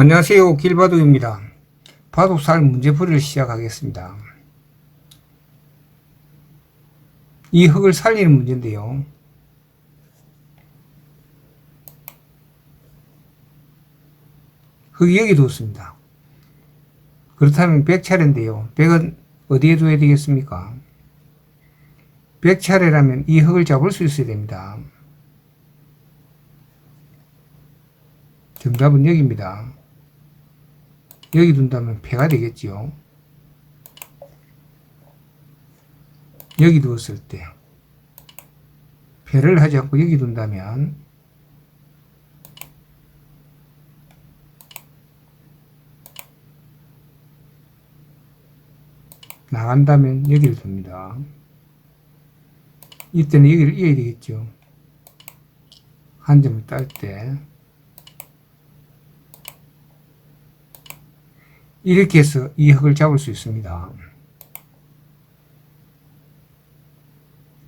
안녕하세요. 길바둑입니다. 바둑살 문제풀이를 시작하겠습니다. 이 흙을 살리는 문제인데요. 흙이 여기 뒀습니다. 그렇다면 100차례인데요. 100은 어디에 둬야 되겠습니까? 100차례라면 이 흙을 잡을 수 있어야 됩니다. 정답은 여기입니다. 여기 둔다면 패가 되겠지요. 여기 두었을 때 패를 하지 않고 여기 둔다면 나간다면 여기를 둡니다. 이때는 여기를 이어야 되겠죠. 한 점을 딸 때. 이렇게 해서 이 흙을 잡을 수 있습니다.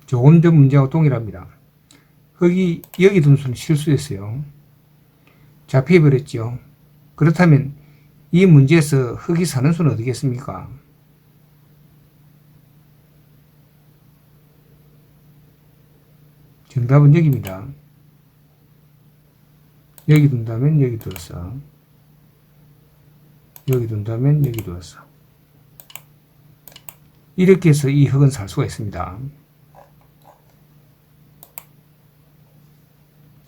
조금 더 문제와 동일합니다. 흙이 여기 둔 수는 실수했어요. 잡혀버렸죠. 그렇다면 이 문제에서 흙이 사는 수는 어디겠습니까? 정답은 여기입니다. 여기 둔다면 여기 두었어. 여기 둔다면 여기 두었어. 이렇게 해서 이 흙은 살 수가 있습니다.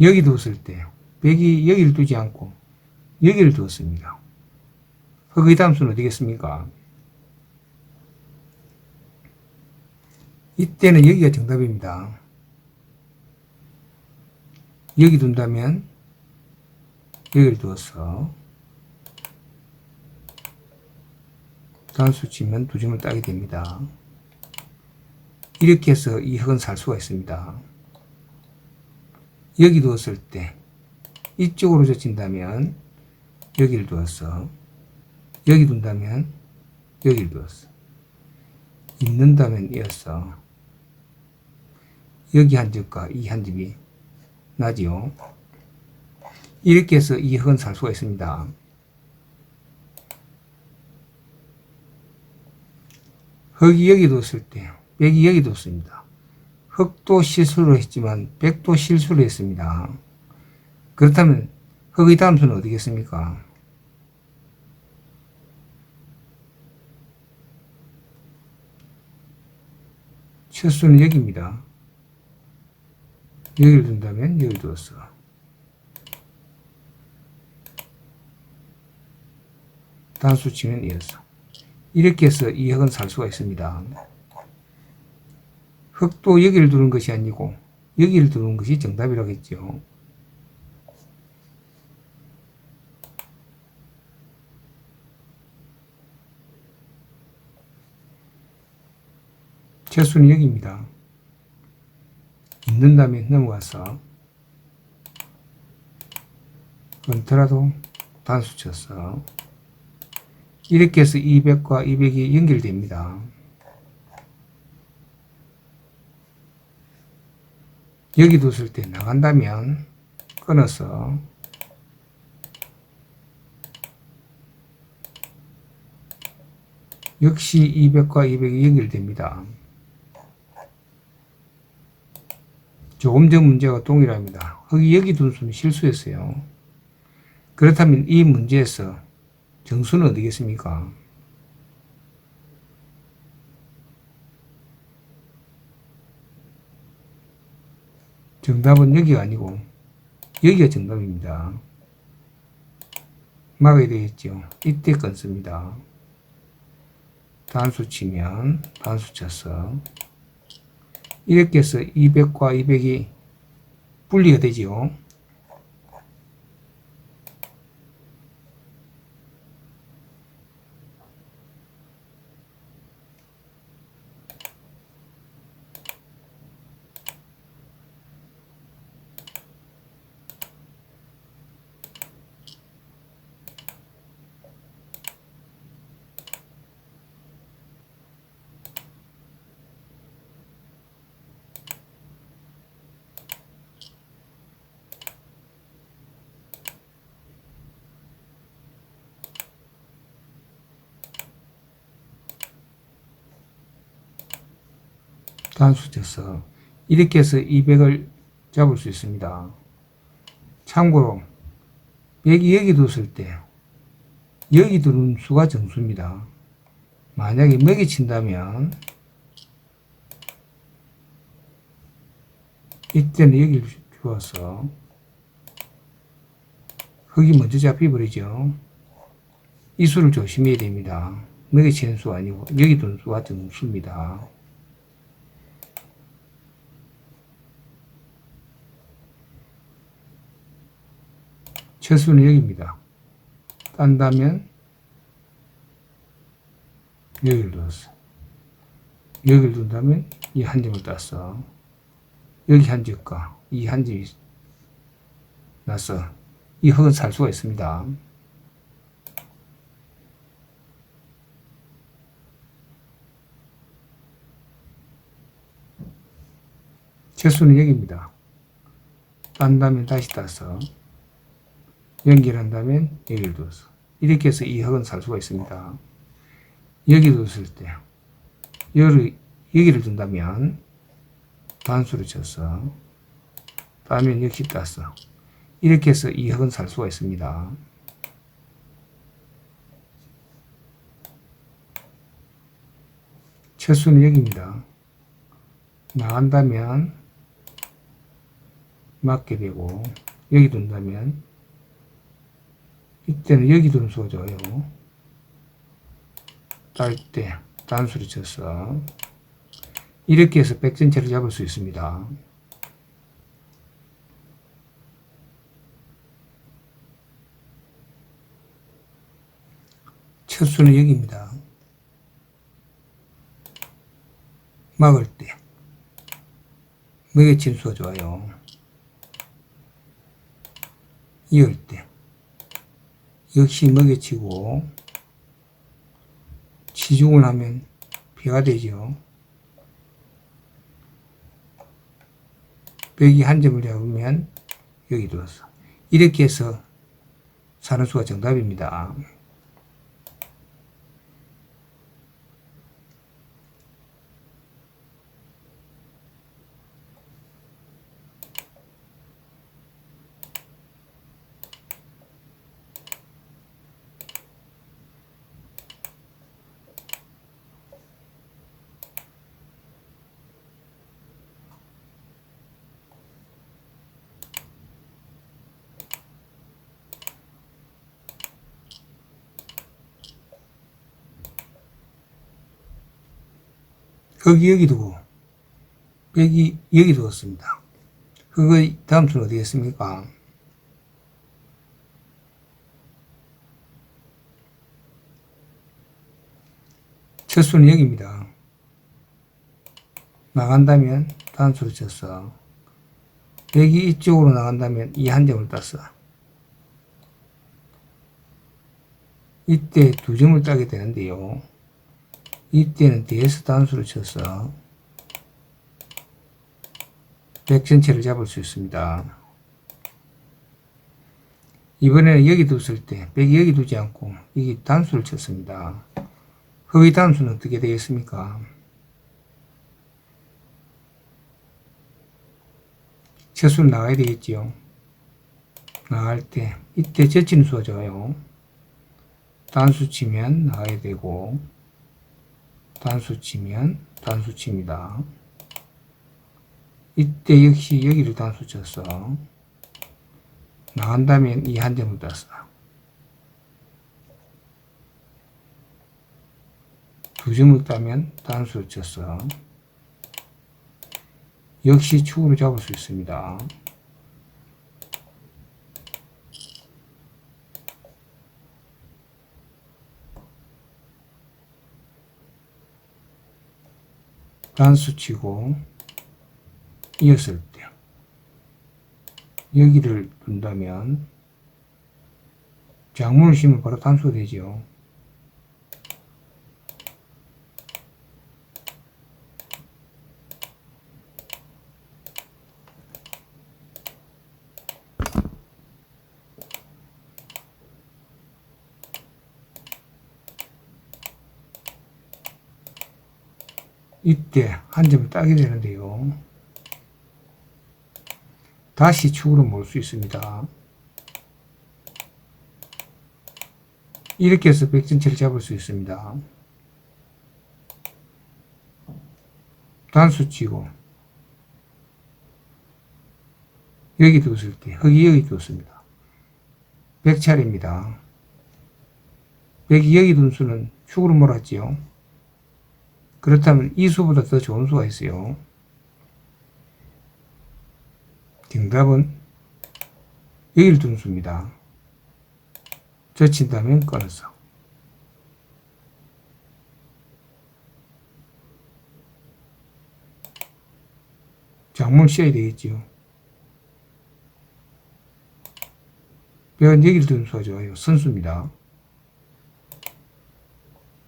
여기 두었을 때, 백이 여기를 두지 않고 여기를 두었습니다. 흙의 담수는 어디겠습니까? 이때는 여기가 정답입니다. 여기 둔다면 여기를 두어 단수 치면 두 점을 따게 됩니다. 이렇게 해서 이 흙은 살 수가 있습니다. 여기 두었을 때 이쪽으로 젖힌다면 여기를 두었어. 여기 둔다면 여기를 두었어. 있는다면 이었어. 여기 한 점과 이한 점이 나지요. 이렇게 해서 이 흙은 살 수가 있습니다. 흙이 여기 뒀을 때, 백이 여기 뒀습니다. 흙도 실수를 했지만 백도 실수를 했습니다. 그렇다면 흙의 다음 수는 어디겠습니까? 첫 수는 여기입니다. 여기를 둔다면 여기 두었어. 단수 치면 이었어. 이렇게 해서 이 흙은 살 수가 있습니다. 흙도 여기를 두는 것이 아니고 여기를 두는 것이 정답이라겠죠. 최수는 여기입니다. 있는 다음에 넘어가서 끊더라도 단수 쳤어. 이렇게 해서 200과 200이 연결됩니다. 여기 뒀을 때 나간다면 끊어서 역시 200과 200이 연결됩니다. 조금 전 문제가 동일합니다. 여기 둔 수는 실수했어요. 그렇다면 이 문제에서 정수는 어디겠습니까? 정답은 여기가 아니고 여기가 정답입니다. 막아야 되겠죠. 이때 끊습니다. 단수 치면 단수 쳐서 이렇게 해서 200과 200이 분리가 되지요. 단수 쳐서 이렇게 해서 200을 잡을 수 있습니다. 참고로 여기 여기 뒀을 때 여기 두는 수가 정수입니다. 만약에 먹이 친다면 이때는 여기를 주어서 흙이 먼저 잡혀버리죠. 이 수를 조심해야 됩니다. 먹이 치는 수 아니고 여기 두는 수가 정수입니다. 철수는 여기입니다. 딴다면 여기를 뒀어. 여기를 둔다면 이 한 점을 땄어. 여기 한 점과 이 한 점이 나서 이 흙은 살 수가 있습니다. 철수는 여기입니다. 딴다면 다시 따서 연결한다면 여기를 둬서 이렇게 해서 이 흙은 살 수가 있습니다. 여기 뒀을 때 여기를, 여기를 둔다면 단수를 쳐서 따면 역시 땄어. 이렇게 해서 이 흙은 살 수가 있습니다. 철수는 여기입니다. 나간다면 맞게 되고 여기 둔다면 이때는 여기 두는 수가 좋아요. 딸때 단수를 쳐서 이렇게 해서 백전체를 잡을 수 있습니다. 첫 수는 여기입니다. 막을 때 먹여친 수가 좋아요. 이을 때 역시 먹여치고 치중을 하면 배가 되죠. 벽이 한 점을 잡으면 여기 두어서 이렇게 해서 사는 수가 정답입니다. 흙이 여기 두고 벽이 여기 두었습니다. 흙의 다음 수는 어디겠습니까? 첫 수는 여기입니다. 나간다면 단수를 쳤어. 여기 이쪽으로 나간다면 이 한 점을 땄어. 이때 두 점을 따게 되는데요. 이때는 뒤에서 단수를 쳐서 백 전체를 잡을 수 있습니다. 이번에는 여기 뒀을 때 백이 여기 두지 않고 여기 단수를 쳤습니다. 흑의 단수는 어떻게 되겠습니까? 첫수는 나가야 되겠지요. 나갈 때 이때 젖히는 수가 좋아요. 단수 치면 나가야 되고 단수 치면 단수 칩니다. 이때 역시 여기를 단수 쳤어. 나간다면 이 한 점을 땄어. 두 점을 따면 단수를 쳤어. 역시 축으로 잡을 수 있습니다. 단수 치고 이었을 때 여기를 둔다면 작물을 심으면 바로 단수가 되죠. 이때 한 점을 따게 되는데요. 다시 축으로 몰 수 있습니다. 이렇게 해서 백전체를 잡을 수 있습니다. 단수 치고 여기 뒀을 때 흙이 여기 뒀습니다. 백차례입니다. 백이 여기 둔 수는 축으로 몰았지요. 그렇다면 이 수보다 더 좋은 수가 있어요. 정답은 여기를 둔 수입니다. 젖힌다면 끊어서. 장문 씌어야 되겠지요. 배운 여기를 둔 수가 좋아요. 선수입니다.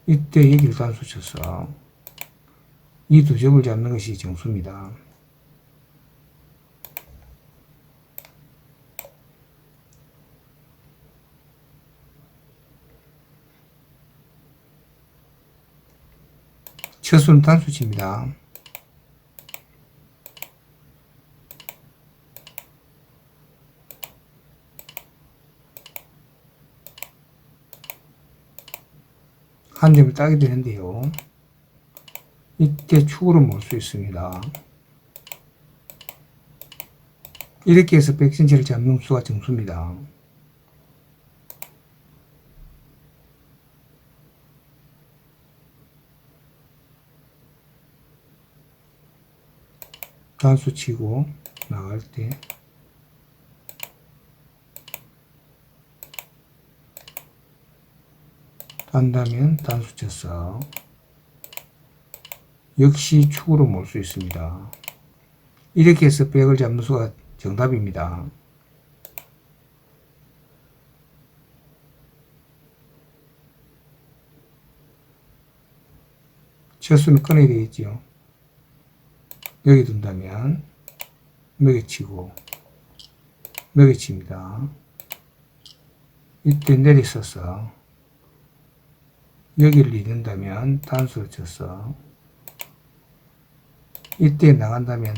이때 여기를 단수 쳐서 이 두 점을 잡는 것이 정수입니다. 첫수는 단수치입니다. 한 점을 따게 되는데요. 이때 축으로 몰수 있습니다. 이렇게 해서 백센치를 잡는 수가 정수입니다. 단수 치고 나갈 때 한다면 단수 쳐서 역시 축으로 몰 수 있습니다. 이렇게 해서 백을 잡는 수가 정답입니다. 첫수는 꺼내야 되겠지요. 여기 둔다면 매개치고 매개칩니다. 이때 내리서서 여기를 잃는다면 단수를 쳐서 이때 나간다면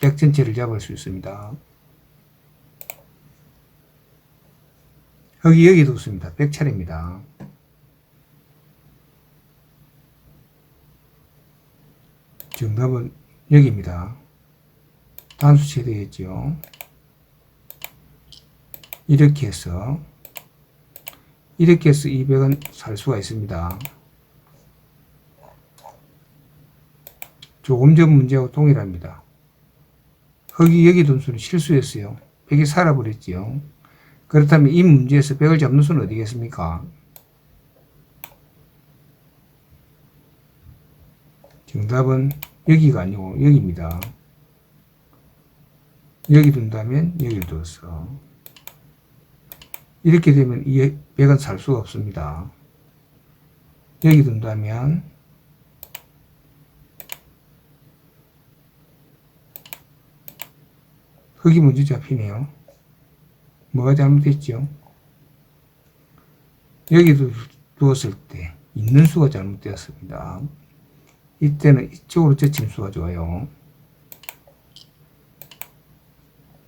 백 전체를 잡을 수 있습니다. 여기 여기 뒀습니다. 백 차례입니다. 정답은 여기입니다. 단수치 되겠죠. 이렇게 해서 이렇게 해서 200은 살 수가 있습니다. 조금 전 문제하고 동일합니다. 흙이 여기 둔 수는 실수였어요. 100이 살아버렸지요. 그렇다면 이 문제에서 100을 잡는 수는 어디겠습니까? 정답은 여기가 아니고 여기입니다. 여기 둔다면 여기를 둬서 이렇게 되면 이 100은 살 수가 없습니다. 여기 둔다면 흙이 먼저 잡히네요. 뭐가 잘못됐죠? 여기 두, 두었을 때 있는 수가 잘못되었습니다. 이때는 이쪽으로 젖힌 수가 좋아요.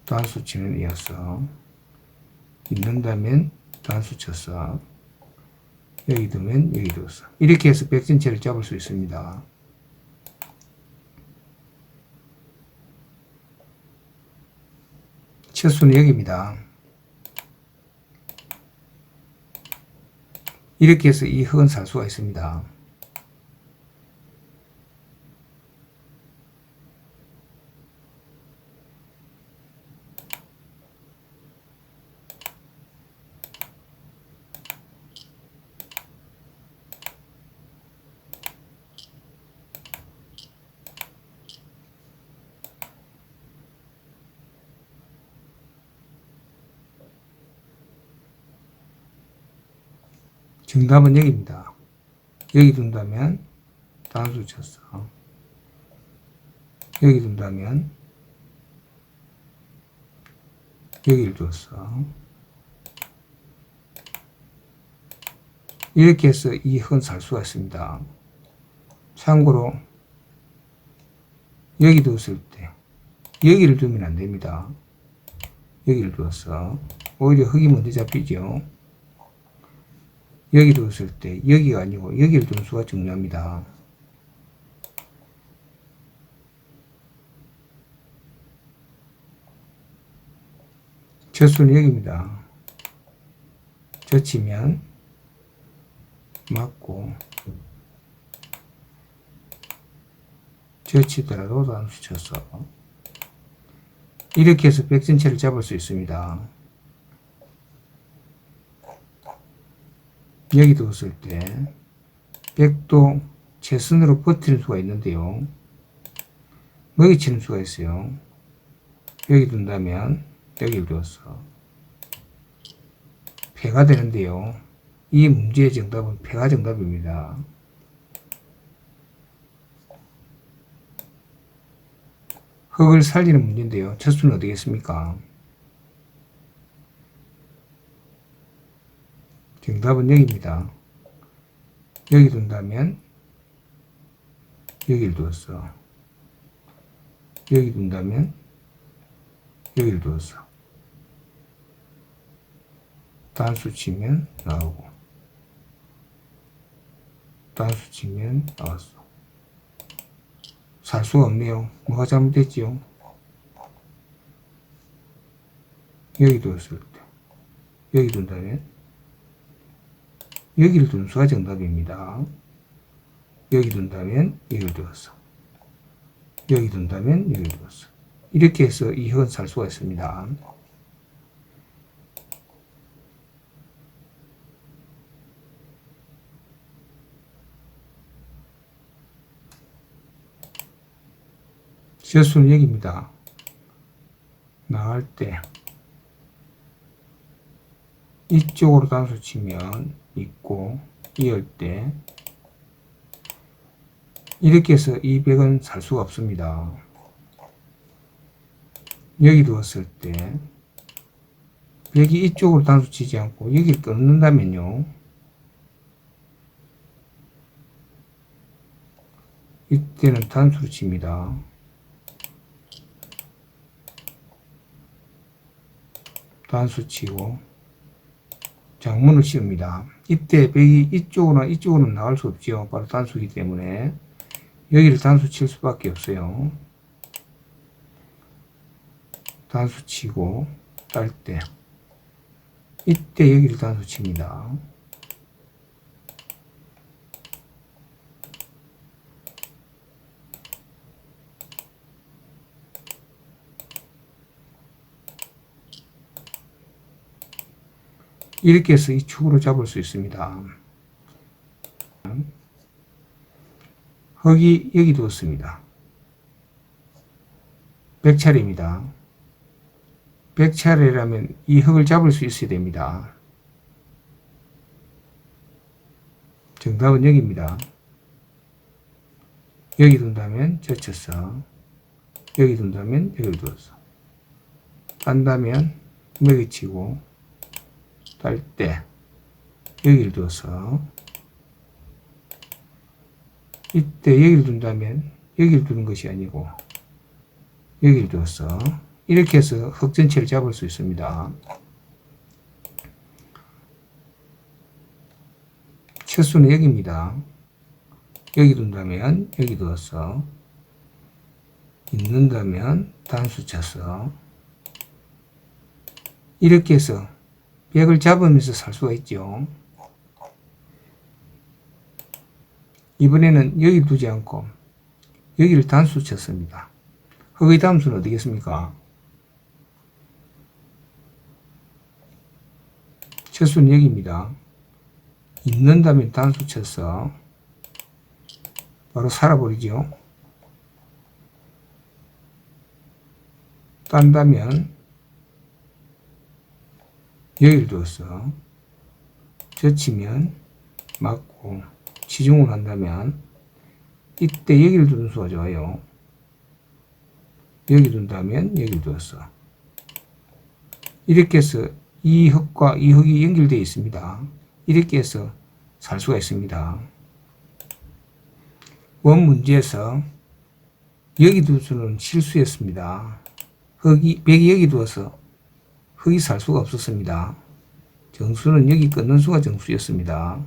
단수 치는 이어서 있는다면 단수 쳐서 여기 두면 여기 두어서 이렇게 해서 백전체를 잡을 수 있습니다. 첫 수는 여기입니다. 이렇게 해서 이 흙은 살 수가 있습니다. 정답은 여기입니다. 여기 둔다면 단수 쳤어. 여기 둔다면 여기를 뒀어. 이렇게 해서 이 흙은 살 수가 있습니다. 참고로 여기 두었을 때 여기를 두면 안 됩니다. 여기를 두었어. 오히려 흙이 먼저 잡히죠. 여기 두었을 때 여기가 아니고 여기를 두는 수가 중요합니다. 젖수는 여기입니다. 젖히면 맞고 젖히더라도 단수 쳐서 이렇게 해서 백 전체를 잡을 수 있습니다. 여기 두었을 때 백도 최선으로 버티는 수가 있는데요. 먹이치는 수가 있어요. 여기 둔다면 여기 두었어. 패가 되는데요. 이 문제의 정답은 패가 정답입니다. 흙을 살리는 문제인데요. 첫 수는 어디겠습니까? 정답은 여기입니다. 여기 둔다면 여기를 두었어. 여기 둔다면 여기를 두었어. 단수 치면 나오고 단수 치면 나왔어. 살 수가 없네요. 뭐가 잘못됐지요? 여기 두었을 때 여기 둔다면 여기를 둔 수가 정답입니다. 여기 둔다면 여기를 두었어. 여기 둔다면 여기를 두었어. 이렇게 해서 이 흙은 살 수가 있습니다. 실수는 여기입니다. 나갈 때 이쪽으로 단수 치면 있고 이을 때 이렇게 해서 200은 살 수가 없습니다. 여기 두었을 때 100이 이쪽으로 단수 치지 않고 여기를 끊는다면요. 이때는 단수를 칩니다. 단수 치고 장문을 씌웁니다. 이때 백이 이쪽으로나 이쪽으로는 나갈 수 없죠. 바로 단수기 때문에 여기를 단수 칠 수밖에 없어요. 단수 치고 딸 때 이때 여기를 단수 칩니다. 이렇게 해서 이 축으로 잡을 수 있습니다. 흙이 여기 두었습니다. 백차례입니다. 백차례라면 이 흙을 잡을 수 있어야 됩니다. 정답은 여기입니다. 여기 둔다면 젖혔어. 여기 둔다면 여기를 두었어. 딴다면 먹이치고 딸 때 여기를 둬서 이때 여기를 둔다면 여기를 두는 것이 아니고 여기를 둬서 이렇게 해서 흙 전체를 잡을 수 있습니다. 첫 수는 여기입니다. 여기 둔다면 여기 두어서 있는다면 단수 쳐서 이렇게 해서 벽을 잡으면서 살 수가 있죠. 이번에는 여기 두지 않고 여기를 단수 쳤습니다. 흙의 담수는 어디겠습니까? 첫 수는 여기입니다. 있는다면 단수 쳐서 바로 살아버리죠. 딴다면 여기를 두었어. 젖히면 맞고 치중을 한다면 이때 여기를 두는 수가 좋아요. 여기 둔다면 여기를 두었어. 이렇게 해서 이 흙과 이 흙이 연결되어 있습니다. 이렇게 해서 살 수가 있습니다. 원 문제에서 여기 두수는 실수였습니다. 흙이, 백이 여기 두어서 흙이 살 수가 없었습니다. 정수는 여기 끊는 수가 정수였습니다.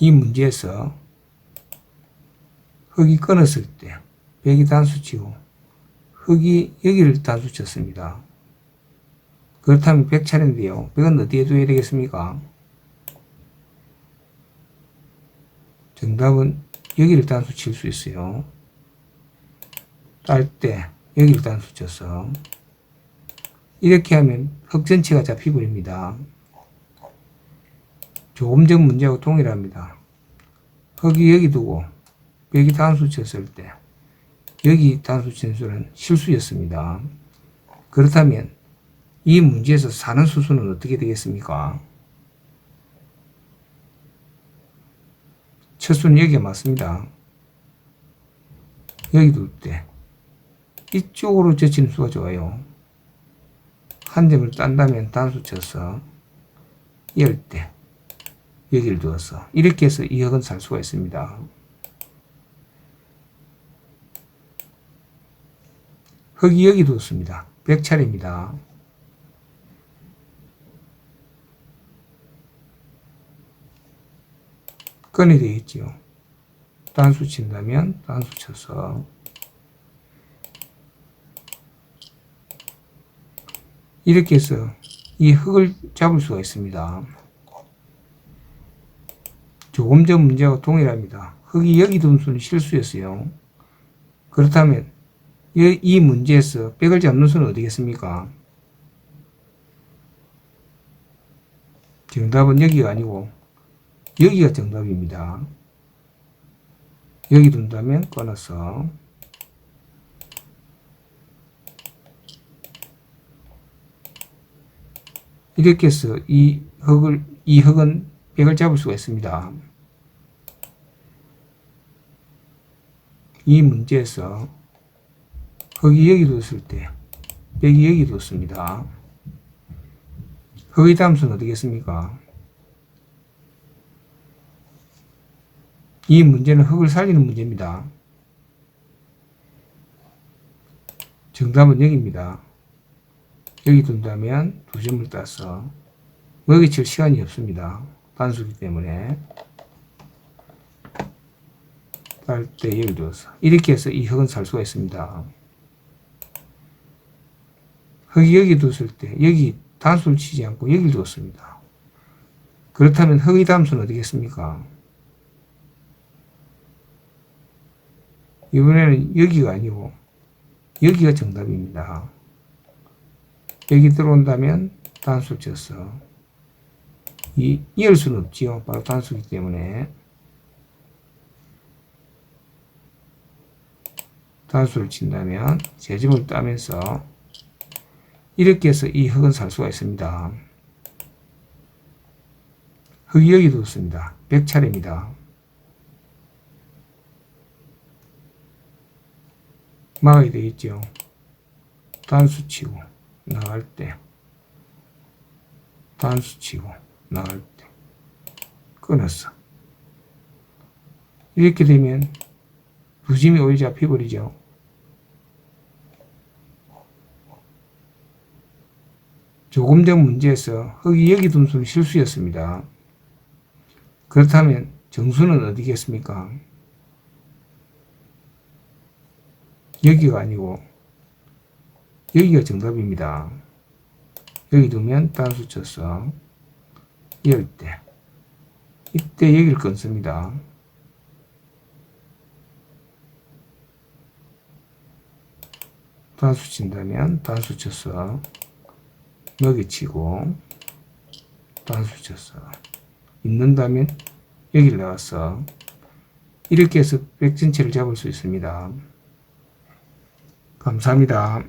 이 문제에서 흙이 끊었을 때 백이 단수치고 흙이 여기를 단수쳤습니다. 그렇다면 백 차례인데요. 백은 어디에 둬야 되겠습니까? 정답은 여기를 단수 칠 수 있어요. 딸 때 여기를 단수 쳐서 이렇게 하면 흙 전체가 잡히버립니다. 조금 전 문제하고 동일합니다. 흙이 여기 두고 백이 단수 쳤을 때 여기 단수 친 수는 실수였습니다. 그렇다면 이 문제에서 사는 수수는 어떻게 되겠습니까? 첫 수는 여기가 맞습니다. 여기 둘때 이쪽으로 젖히는 수가 좋아요. 한 점을 딴다면 단수 쳐서 열 때 여기를 두어서 이렇게 해서 이 흙은 살 수가 있습니다. 흙이 여기 두었습니다. 100차례입니다. 건이 되어 있지요. 단수 친다면 단수 쳐서 이렇게 해서 이 흙을 잡을 수가 있습니다. 조금 전 문제와 동일합니다. 흙이 여기 둔 수는 실수였어요. 그렇다면 이, 이 문제에서 백을 잡는 수는 어디겠습니까? 정답은 여기가 아니고 여기가 정답입니다. 여기 둔다면 꺼내서 이렇게 해서 이 흙을 이 흙은 백을 잡을 수가 있습니다. 이 문제에서 흙이 여기 뒀을 때 백이 여기 뒀습니다. 흙의 담수는 어디겠습니까? 이 문제는 흙을 살리는 문제입니다. 정답은 여기입니다. 여기 둔다면 두 점을 따서 먹이칠 시간이 없습니다. 단수기 때문에 딸때 여기 두어서 이렇게 해서 이 흙은 살 수가 있습니다. 흙이 여기 뒀을 때 여기 단수를 치지 않고 여기를 두었습니다. 그렇다면 흙의 담수는 어디겠습니까? 이번에는 여기가 아니고 여기가 정답입니다. 여기 들어온다면 단수 쳐서 이 이을 수는 없지요. 바로 단수기 때문에 단수를 친다면 재점을 따면서 이렇게 해서 이 흙은 살 수가 있습니다. 흙이 여기 뒀습니다. 100차례입니다. 막아야 되겠죠. 단수 치고 나갈 때 단수 치고 나갈 때 끊었어. 이렇게 되면 두 짐이 오래 잡혀버리죠. 조금 전 문제에서 흙이 여기 둔 수는 실수였습니다. 그렇다면 정수는 어디겠습니까? 여기가 아니고 여기가 정답입니다. 여기 두면 단수 쳐서 열 때. 이때 여기를 끊습니다. 단수 친다면 단수 쳐서 여기 치고 단수 쳐서 있는다면 여기를 나와서 이렇게 해서 백 전체를 잡을 수 있습니다. 감사합니다.